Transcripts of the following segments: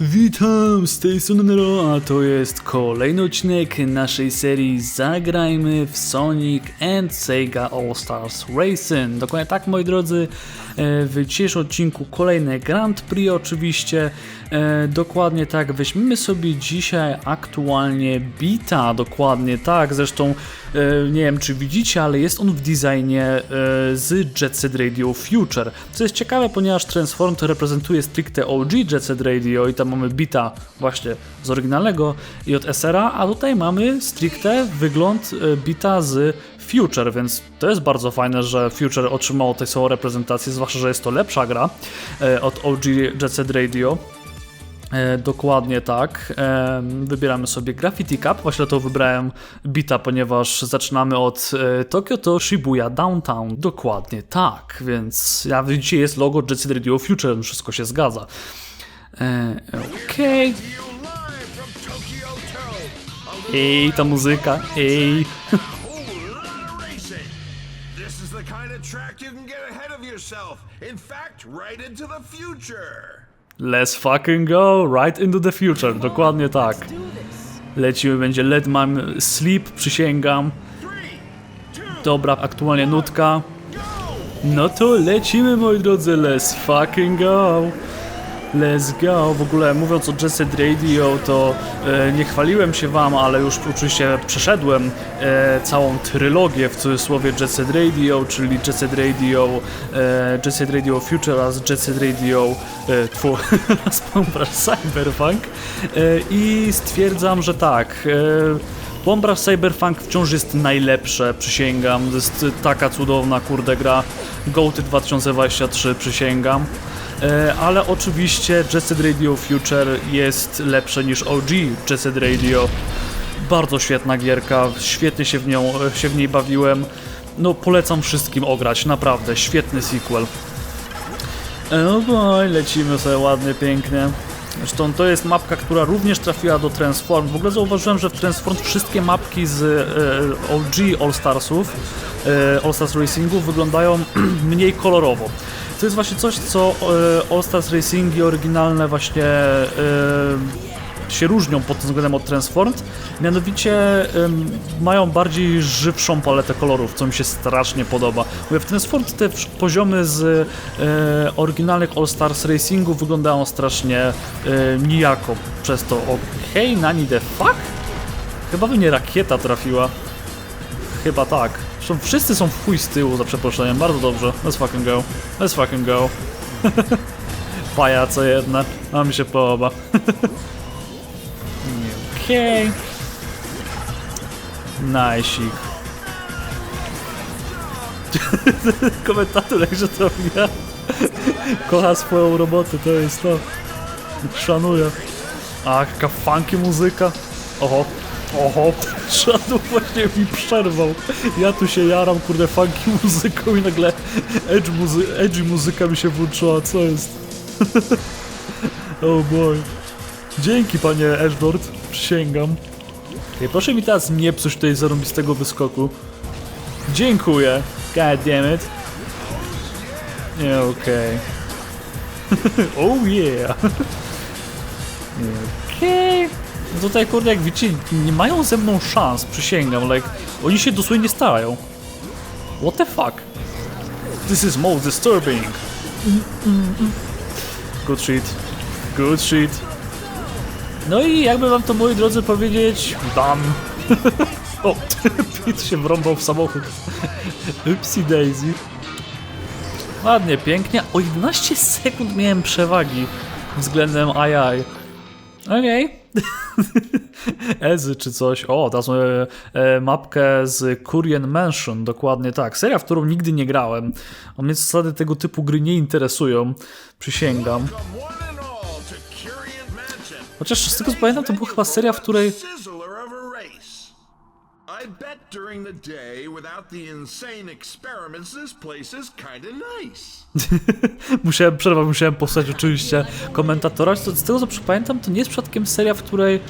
Witam, z tej strony Nero, a to jest kolejny odcinek naszej serii Zagrajmy w Sonic and Sega All Stars Racing. Dokładnie tak, moi drodzy, w dzisiejszym odcinku kolejne Grand Prix oczywiście. E, Dokładnie tak, weźmiemy sobie dzisiaj aktualnie Bita, dokładnie tak, zresztą e, nie wiem czy widzicie, ale jest on w designie e, z Jet Set Radio Future. Co jest ciekawe, ponieważ Transform to reprezentuje stricte OG Jet Set Radio i tam mamy Bita właśnie z oryginalnego i od SRA, a tutaj mamy stricte wygląd e, Bita z Future, więc to jest bardzo fajne, że Future otrzymało tę samą reprezentację, zwłaszcza, że jest to lepsza gra e, od OG Jet Set Radio. E, dokładnie tak. E, wybieramy sobie Graffiti Cup. Właśnie to wybrałem Bita, ponieważ zaczynamy od Tokio to Shibuya Downtown. Dokładnie tak, więc ja widzicie jest logo Jet Set Radio Future, wszystko się zgadza. Okej. Toe. Ej, ta muzyka. Ej. yourself. In fact, right into the future. Let's fucking go, right into the future. Dokładnie tak. Lecimy, będzie Let Mom Sleep, przysięgam. Dobra, aktualnie nutka. No to lecimy moi drodzy, let's fucking go! Let's go! W ogóle mówiąc o Jet Set Radio, to e, nie chwaliłem się wam, ale już oczywiście przeszedłem e, całą trylogię w cudzysłowie Jet Set Radio, czyli Jet Set Radio, e, Radio Future oraz Jet Set Radio e, Pompraż Cyberpunk e, i stwierdzam, że tak. E, Bomba Cyberpunk wciąż jest najlepsze, przysięgam. To jest taka cudowna, kurde, gra. GOAT 2023, przysięgam. E, ale oczywiście Jet Set Radio Future jest lepsze niż OG Jet Set Radio. Bardzo świetna gierka, świetnie się w, nią, się w niej bawiłem. No, polecam wszystkim ograć, naprawdę, świetny sequel. No boy, lecimy sobie ładnie, pięknie. Zresztą to jest mapka, która również trafiła do Transform. W ogóle zauważyłem, że w Transform wszystkie mapki z e, OG All Starsów, e, All Stars Racingu wyglądają mniej kolorowo. To jest właśnie coś, co e, All Stars Racingi oryginalne właśnie e, się różnią pod tym względem od Transformed. Mianowicie mają bardziej żywszą paletę kolorów, co mi się strasznie podoba. Mówię, w Transformed te poziomy z e, oryginalnych All Stars Racingu wyglądają strasznie e, nijako przez to. Okej, nani the fuck? Chyba by nie rakieta trafiła. Chyba tak. Zresztą wszyscy są w chuj z tyłu, za przeproszeniem. Bardzo dobrze. Let's fucking go. Let's fucking go. Pajace jedne. A mi się podoba. Okej. Najsik. Komentator jakże to ja. Kocha swoją robotę, to jest to. Szanuję. Ach, jaka funky muzyka. Oho. Oho, Shadow właśnie mi przerwał. Ja tu się jaram, kurde, funky muzyką i nagle edge, muzy edgy muzyka mi się włączyła, co jest? oh boy. Dzięki, panie Edgelord, przysięgam. Ej, proszę mi teraz nie psuć tutaj zarąbistego wyskoku. Dziękuję. God damn it. Nie, okej. oh yeah. Okej. No Tutaj, kurde, jak widzicie, nie mają ze mną szans, przysięgam, like, oni się dosłownie nie starają. What the fuck? This is most disturbing. Good shit. Good shit. No i jakby wam to, moi drodzy, powiedzieć, dam. o, Pete się wrąbał w samochód. Upsi daisy. Ładnie, pięknie. O 11 sekund miałem przewagi względem AI. Okej. Ezy czy coś. O, teraz mamy e, mapkę z Korean Mansion, dokładnie tak. Seria, w którą nigdy nie grałem. A mnie zasady tego typu gry nie interesują. Przysięgam. Chociaż z tego co pamiętam, to była chyba seria, w której During the day, without the insane experiments, this place is kinda nice. musiałem przerwać, musiałem postać oczywiście komentatora. Z tego co pamiętam, to nie jest przypadkiem seria, w której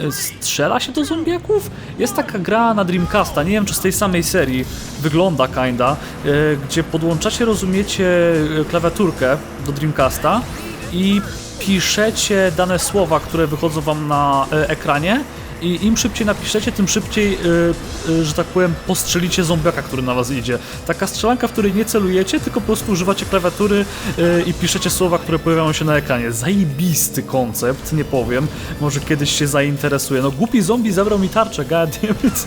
e, strzela się do zombiaków? Jest taka gra na Dreamcasta, nie wiem czy z tej samej serii, wygląda kinda, e, gdzie podłączacie, rozumiecie, e, klawiaturkę do Dreamcasta i piszecie dane słowa, które wychodzą wam na ekranie i im szybciej napiszecie, tym szybciej, e, e, że tak powiem, postrzelicie zombiaka, który na was idzie. Taka strzelanka, w której nie celujecie, tylko po prostu używacie klawiatury e, i piszecie słowa, które pojawiają się na ekranie. Zajebisty koncept, nie powiem. Może kiedyś się zainteresuje. No głupi zombie zabrał mi tarczę, goddammit.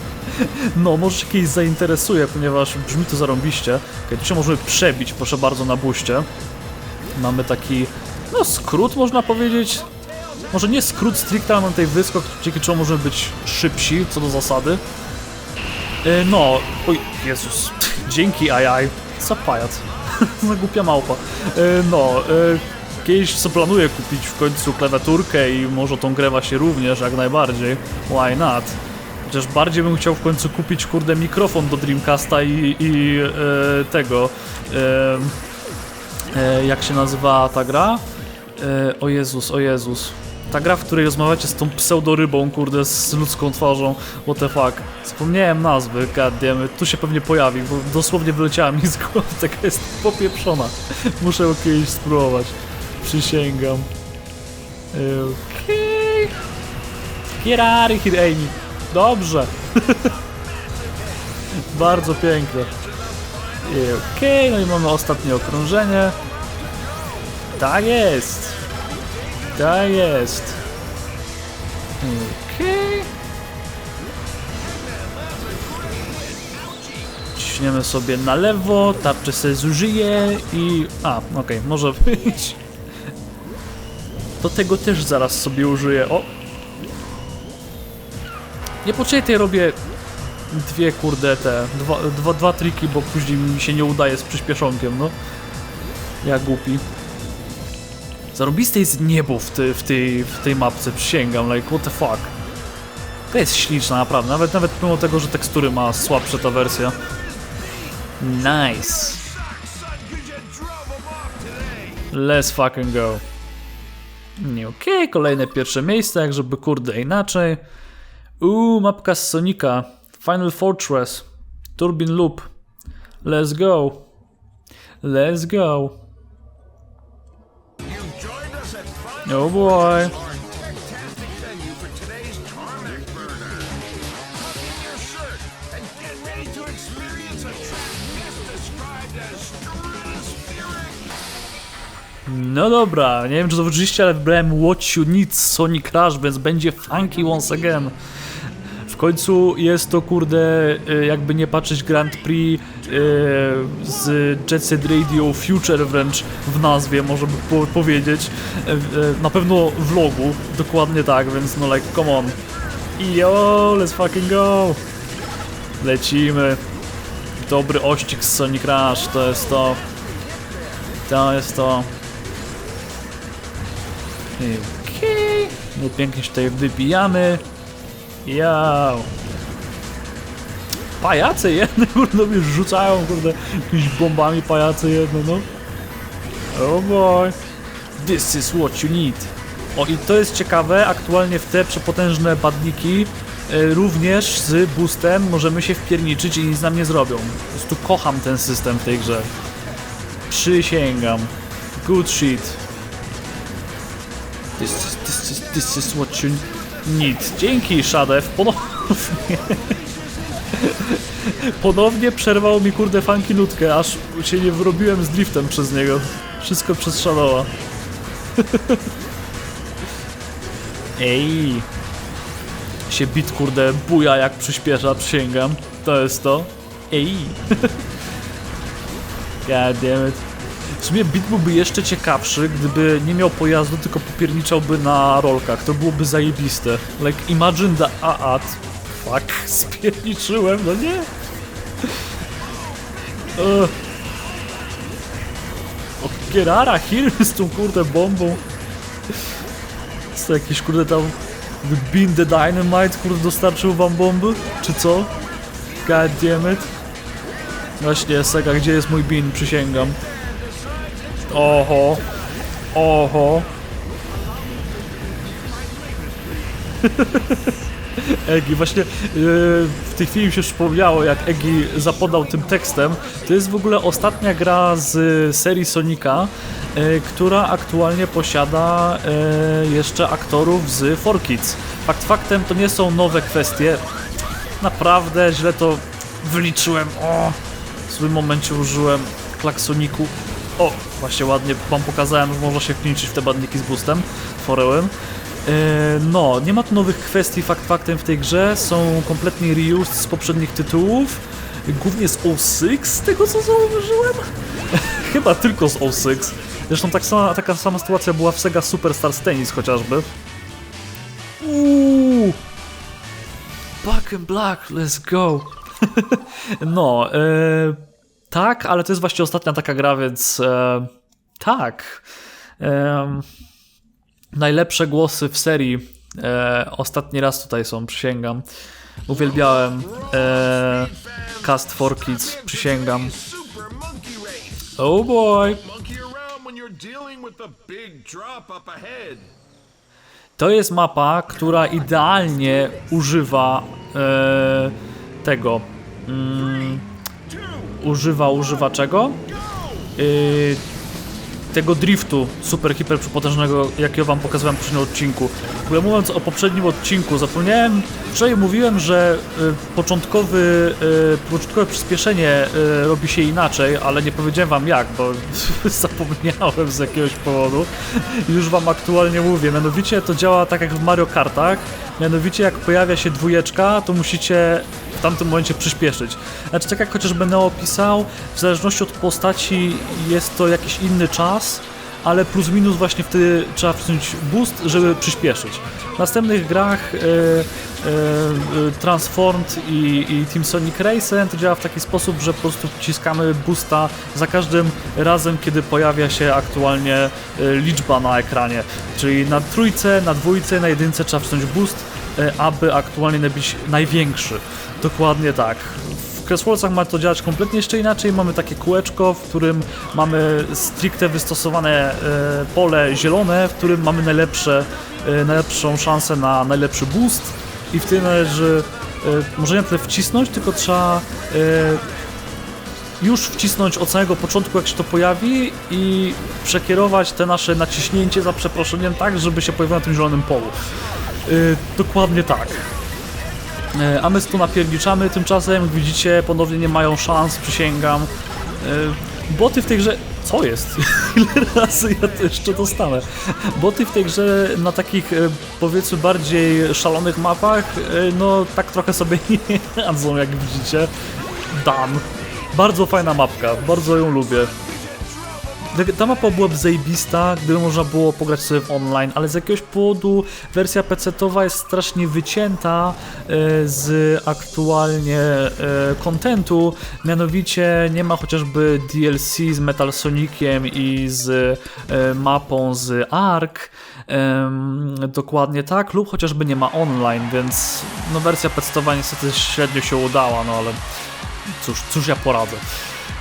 No, może się kiedyś zainteresuje, ponieważ brzmi to zarąbiście. Okay, się możemy przebić, proszę bardzo, na buście. Mamy taki, no skrót można powiedzieć. Może nie skrót stricte, ale mam tutaj wyskok, dzięki czemu możemy być szybsi, co do zasady. E, no, oj, Jezus, dzięki ajaj, za pajac, za głupia małpa. E, no, e, kiedyś co planuję kupić w końcu klawiaturkę i może tą grę właśnie również, jak najbardziej, why not? Chociaż bardziej bym chciał w końcu kupić, kurde, mikrofon do Dreamcasta i, i tego, jak się nazywa ta gra? O Jezus, o Jezus. Ta gra, w której rozmawiacie z tą pseudorybą, kurde, z ludzką twarzą, what the fuck. Zapomniałem nazwy, goddammit. Tu się pewnie pojawi, bo dosłownie wyleciała mi z głowy, taka jest popieprzona. Muszę ją kiedyś spróbować. Przysięgam. Okej. Of here, Amy. Dobrze. Bardzo piękne. Okej, no i mamy ostatnie okrążenie. Tak jest. Tak jest. Okej. Ciśniemy sobie na lewo, tarczę sobie zużyję i... A, okej, może być. Do tego też zaraz sobie użyję. O! Nie poczekaj, robię dwie kurde te, dwa, dwa, dwa triki, bo później mi się nie udaje z przyspieszonkiem, no. Ja głupi. Zarobiste jest niebo w, w, tej, w tej mapce, przysięgam, like what the fuck. To jest śliczna, naprawdę, nawet, nawet pomimo tego, że tekstury ma słabsze ta wersja. Nice. Let's fucking go. Nie okej, kolejne pierwsze miejsce, jak żeby kurde inaczej. Uuu, mapka z Sonika. Final Fortress. Turbine Loop. Let's go. Let's go. As stratospheric. No dobra, nie wiem czy zauważyliście, ale wybrałem You Need Sonic Rush, więc będzie funky once again. W końcu jest to kurde, y, jakby nie patrzeć Grand Prix y, z Jet Set Radio Future wręcz w nazwie, można by po powiedzieć. Y, Na pewno vlogu, dokładnie tak, więc no like, come on. Yo, let's fucking go! Lecimy. Dobry ościg z Sonic Rush, to jest to. To jest to. Okej. No pięknie się tutaj wybijamy. Yo. Pajace jedne, kurde, mnie rzucają, kurde, jakimiś bombami pajace jedne, no. Oh boy. This is what you need. O i to jest ciekawe, aktualnie w te przepotężne badniki e, również z boostem możemy się wpierniczyć i nic nam nie zrobią. Po prostu kocham ten system w tej grze. Przysięgam. Good shit. This is, this is, this is what you need. Dzięki, Shadew. Ponownie. Ponownie przerwał mi kurde funky nutkę, aż się nie wyrobiłem z driftem przez niego. Wszystko przez Shadowa. Ej. Się bit kurde buja jak przyspiesza, przysięgam. To jest to. Ej. God damn it. W sumie bit byłby jeszcze ciekawszy, gdyby nie miał pojazdu, tylko popierniczałby na rolkach. To byłoby zajebiste. Like, imagine the AAT. Fuck, spierniczyłem, no nie? Ugh. O, Gerara Hill z tą kurde bombą. Co jakiś kurde tam... Bean the Dynamite kurde dostarczył wam bomby? Czy co? God damn it. Właśnie, Sega, gdzie jest mój bin? Przysięgam. Oho. Oho. Egi, właśnie yy, w tej chwili mi się przypomniało, jak Egi zapodał tym tekstem. To jest w ogóle ostatnia gra z serii Sonika, yy, która aktualnie posiada yy, jeszcze aktorów z 4Kids. Fakt faktem to nie są nowe kwestie. Naprawdę źle to wyliczyłem. O, w złym momencie użyłem klaksoniku. O, właśnie ładnie wam pokazałem, że można się wklinczyć w te bandiki z boostem, forełem. E, No, nie ma tu nowych kwestii fakt faktem w tej grze, są kompletnie reused z poprzednich tytułów, głównie z 06, z tego co zauważyłem. Chyba tylko z 06. Zresztą tak sama, taka sama sytuacja była w Sega Superstars Tennis chociażby. Uuu, Back in Black, let's go. no, e, tak, ale to jest właśnie ostatnia taka gra, więc e, tak. Em, najlepsze głosy w serii. E, ostatni raz tutaj są, przysięgam. Uwielbiałem e, Cast for Kids, przysięgam. Oh boy. To jest mapa, która idealnie używa e, tego. Mm, używa, używa czego? Yy, tego driftu super hiper przepotężnego, jakiego wam pokazywałem w poprzednim odcinku. W ogóle mówiąc o poprzednim odcinku, zapomniałem, wczoraj mówiłem, że y, początkowy, y, początkowe przyspieszenie y, robi się inaczej, ale nie powiedziałem wam jak, bo zapomniałem z jakiegoś powodu. Już wam aktualnie mówię, mianowicie to działa tak jak w Mario Kartach, mianowicie jak pojawia się dwójeczka, to musicie w tamtym momencie przyspieszyć. Znaczy, tak jak chociażby Neo opisał, w zależności od postaci jest to jakiś inny czas, ale plus minus właśnie wtedy trzeba wcisnąć boost, żeby przyspieszyć. W następnych grach e, e, e, Transformed i, i Team Sonic Racing to działa w taki sposób, że po prostu wciskamy boosta za każdym razem, kiedy pojawia się aktualnie e, liczba na ekranie. Czyli na trójce, na dwójce, na jedynce trzeba wcisnąć boost, e, aby aktualnie nabić największy. Dokładnie tak. W Crashwallsach ma to działać kompletnie jeszcze inaczej. Mamy takie kółeczko, w którym mamy stricte wystosowane e, pole zielone, w którym mamy najlepsze, e, najlepszą szansę na najlepszy boost i w tym należy e, może nie tyle wcisnąć, tylko trzeba już wcisnąć od samego początku, jak się to pojawi i przekierować te nasze naciśnięcie za przeproszeniem tak, żeby się pojawiło na tym zielonym polu. Dokładnie tak. Yy, a my tu napierniczamy, tymczasem jak widzicie ponownie nie mają szans, przysięgam. Yy, boty w tej grze... Co jest? Ile razy ja to jeszcze dostanę? Boty w tej grze na takich yy, powiedzmy bardziej szalonych mapach, no tak trochę sobie nie radzą jak widzicie. Dan. Bardzo fajna mapka, bardzo ją lubię. Ta- mapa byłaby zajebista, gdyby można było pograć sobie w online, ale z jakiegoś powodu wersja PC-towa jest strasznie wycięta e, z aktualnie e, kontentu, mianowicie nie ma chociażby DLC z Metal Soniciem i z e, mapą z Ark, dokładnie tak, lub chociażby nie ma online, więc no wersja PC-towa niestety średnio się udała, no ale cóż, cóż ja poradzę.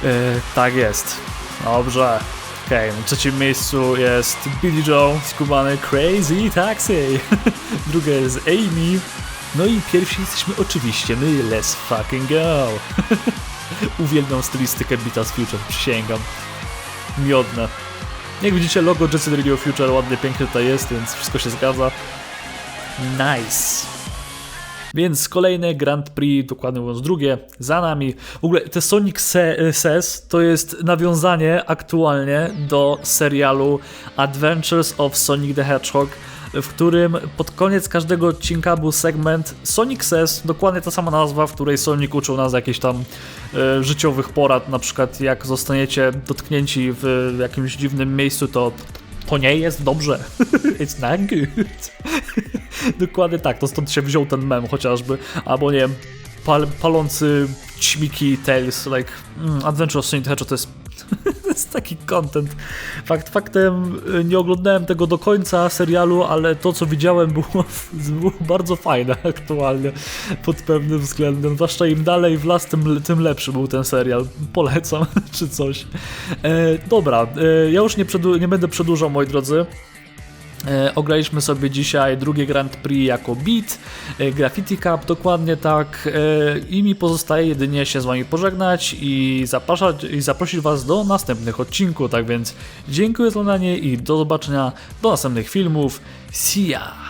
E, tak jest. Dobrze. Okej, na trzecim miejscu jest Billy Joe, skubany Crazy Taxi. Druga jest Amy. No i pierwsi jesteśmy oczywiście my, Let's Fucking Go. Uwielbiam stylistykę Beatles Future, przysięgam. Miodne. Jak widzicie, logo Jet Set Radio Future ładnie, pięknie tutaj jest, więc wszystko się zgadza. Nice. Więc kolejne Grand Prix, dokładnie mówiąc drugie, za nami. W ogóle te Sonic Se- to jest nawiązanie aktualnie do serialu Adventures of Sonic the Hedgehog, w którym pod koniec każdego odcinka był segment Sonic Ses, dokładnie ta sama nazwa, w której Sonic uczył nas jakichś tam e, życiowych porad, na przykład jak zostaniecie dotknięci w jakimś dziwnym miejscu, to to nie jest dobrze. It's not good. Dokładnie tak, to stąd się wziął ten mem chociażby. Albo nie wiem, pal, palący ćmiki Tales, like mm, Adventure of Sonic Hedgehog to jest, to jest taki content. Fakt faktem y, nie oglądałem tego do końca serialu, ale to co widziałem było, było bardzo fajne aktualnie pod pewnym względem. Zwłaszcza im dalej w las, tym, tym lepszy był ten serial. Polecam, czy coś. E, dobra, e, ja już nie, nie będę przedłużał, moi drodzy. E, ograliśmy sobie dzisiaj drugie Grand Prix jako beat, e, Graffiti Cup dokładnie tak e, i mi pozostaje jedynie się z wami pożegnać i zapraszać i zaprosić was do następnych odcinków, tak więc dziękuję za oglądanie i do zobaczenia do następnych filmów. See ya!